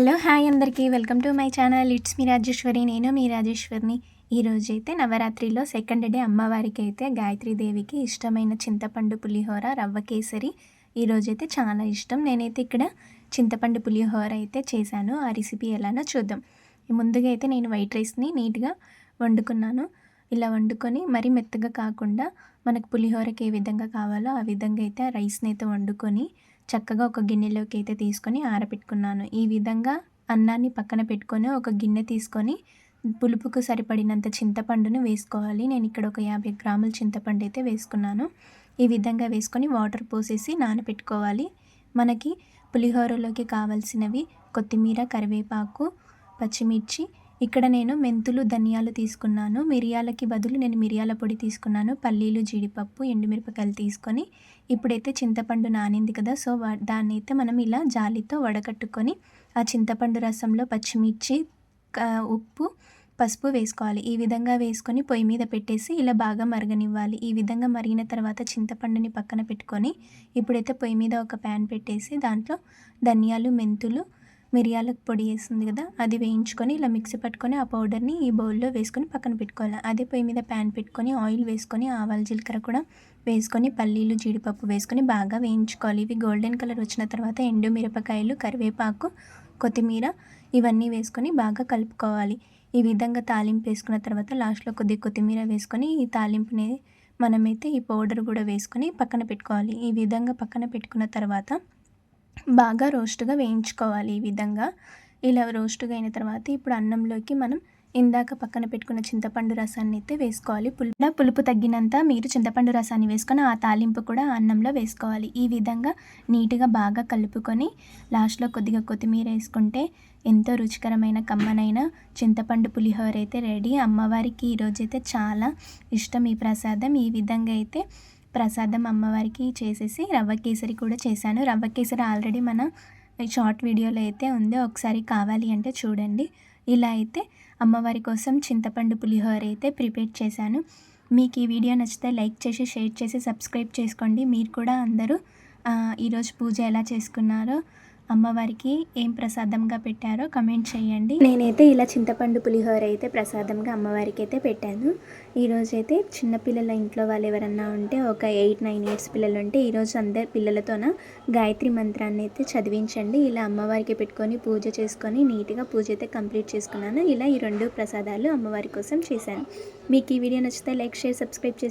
Hello hi అందరికీ welcome to my channel. It's మీ రాజేశ్వరి నేను మీ రాజేశ్వరిని. ఈరోజు అయితే నవరాత్రిలో సెకండ్ డే అమ్మవారికి అయితే గాయత్రీదేవికి ఇష్టమైన చింతపండు పులిహోర రవ్వ కేసరి ఈరోజైతే చాలా ఇష్టం. నేనైతే ఇక్కడ చింతపండు పులిహోర అయితే చేశాను. ఆ రెసిపీ ఎలానో చూద్దాం. ముందుగా అయితే నేను వైట్ రైస్ని నీట్గా వండుకున్నాను. ఇలా వండుకొని మరీ మెత్తగా కాకుండా మనకు పులిహోరకి ఏ విధంగా కావాలో ఆ విధంగా అయితే ఆ రైస్ని అయితే వండుకొని చక్కగా ఒక గిన్నెలోకి అయితే తీసుకొని ఆరబెట్టుకున్నాను ఈ విధంగా అన్నాన్ని పక్కన పెట్టుకొని ఒక గిన్నె తీసుకొని పులుపుకు సరిపడినంత చింతపండును వేసుకోవాలి. నేను ఇక్కడ ఒక యాభై గ్రాముల చింతపండు అయితే వేసుకున్నాను. ఈ విధంగా వేసుకొని వాటర్ పోసేసి నానబెట్టుకోవాలి మనకి పులిహోరలోకి కావలసినవి కొత్తిమీర కరివేపాకు పచ్చిమిర్చి ఇక్కడ నేను మెంతులు ధనియాలు తీసుకున్నాను. మిరియాలకి బదులు నేను మిరియాల పొడి తీసుకున్నాను. పల్లీలు జీడిపప్పు ఎండుమిరపకాయలు తీసుకొని ఇప్పుడైతే చింతపండు నానింది కదా సో దాన్ని అయితే మనం ఇలా జాలితో వడకట్టుకొని ఆ చింతపండు రసంలో పచ్చిమిర్చి ఉప్పు పసుపు వేసుకోవాలి. ఈ విధంగా వేసుకొని పొయ్యి మీద పెట్టేసి ఇలా బాగా మరగనివ్వాలి. ఈ విధంగా మరిగిన తర్వాత చింతపండుని పక్కన పెట్టుకొని ఇప్పుడైతే పొయ్యి మీద ఒక ప్యాన్ పెట్టేసి దాంట్లో ధనియాలు మెంతులు మిరియాల పొడి వేస్తుంది కదా అది వేయించుకొని ఇలా మిక్సీ పట్టుకొని ఆ పౌడర్ని ఈ బౌల్లో వేసుకొని పక్కన పెట్టుకోవాలి. అదే పొయ్యి మీద ప్యాన్ పెట్టుకొని ఆయిల్ వేసుకొని ఆవాల జీలకర్ర కూడా వేసుకొని పల్లీలు జీడిపప్పు వేసుకొని బాగా వేయించుకోవాలి. ఇవి గోల్డెన్ కలర్ వచ్చిన తర్వాత ఎండు మిరపకాయలు కరివేపాకు కొత్తిమీర ఇవన్నీ వేసుకొని బాగా కలుపుకోవాలి. ఈ విధంగా తాలింపు వేసుకున్న తర్వాత లాస్ట్లో కొద్ది కొత్తిమీర వేసుకొని ఈ తాలింపుని మనమైతే ఈ పౌడర్ కూడా వేసుకొని పక్కన పెట్టుకోవాలి. ఈ విధంగా పక్కన పెట్టుకున్న తర్వాత బాగా రోస్ట్గా వేయించుకోవాలి ఈ విధంగా. ఇలా రోస్ట్గా అయిన తర్వాత ఇప్పుడు అన్నంలోకి మనం ఇందాక పక్కన పెట్టుకున్న చింతపండు రసాన్ని అయితే వేసుకోవాలి. పులుపు పులుపు తగ్గినంత మీరు చింతపండు రసాన్ని వేసుకొని ఆ తాలింపు కూడా అన్నంలో వేసుకోవాలి. ఈ విధంగా నీట్గా బాగా కలుపుకొని లాస్ట్లో కొద్దిగా కొత్తిమీర వేసుకుంటే ఎంతో రుచికరమైన కమ్మనైన చింతపండు పులిహోర అయితే రెడీ. అమ్మవారికి ఈరోజైతే చాలా ఇష్టం ఈ ప్రసాదం. ఈ విధంగా అయితే ప్రసాదం అమ్మవారికి చేసేసి రవ్వ కేసరి కూడా చేశాను. రవ్వ కేసరి ఆల్రెడీ మన షార్ట్ వీడియోలో అయితే ఉంది. ఒకసారి కావాలి అంటే చూడండి. ఇలా అయితే అమ్మవారి కోసం చింతపండు పులిహోర అయితే ప్రిపేర్ చేశాను. మీకు ఈ వీడియో నచ్చితే లైక్ చేసి షేర్ చేసి సబ్స్క్రైబ్ చేసుకోండి. మీరు కూడా అందరూ ఈరోజు పూజ ఎలా చేసుకున్నారో అమ్మవారికి ఏం ప్రసాదంగా పెట్టారో కమెంట్ చేయండి. నేనైతే ఇలా చింతపండు పులిహోర అయితే ప్రసాదంగా అమ్మవారికి అయితే పెట్టాను ఈరోజు అయితే చిన్నపిల్లల ఇంట్లో వాళ్ళు ఎవరన్నా ఉంటే ఒక ఎయిట్ నైన్ ఇయర్స్ పిల్లలు ఉంటే ఈరోజు అందరి పిల్లలతోన గాయత్రి మంత్రాన్ని అయితే చదివించండి. ఇలా అమ్మవారికి పెట్టుకొని పూజ చేసుకొని నీట్గా పూజ అయితే కంప్లీట్ చేసుకున్నాను. ఇలా ఈ రెండు ప్రసాదాలు అమ్మవారి కోసం చేశాను. మీకు ఈ వీడియో నచ్చితే లైక్ షేర్ సబ్స్క్రైబ్ చేసుకోండి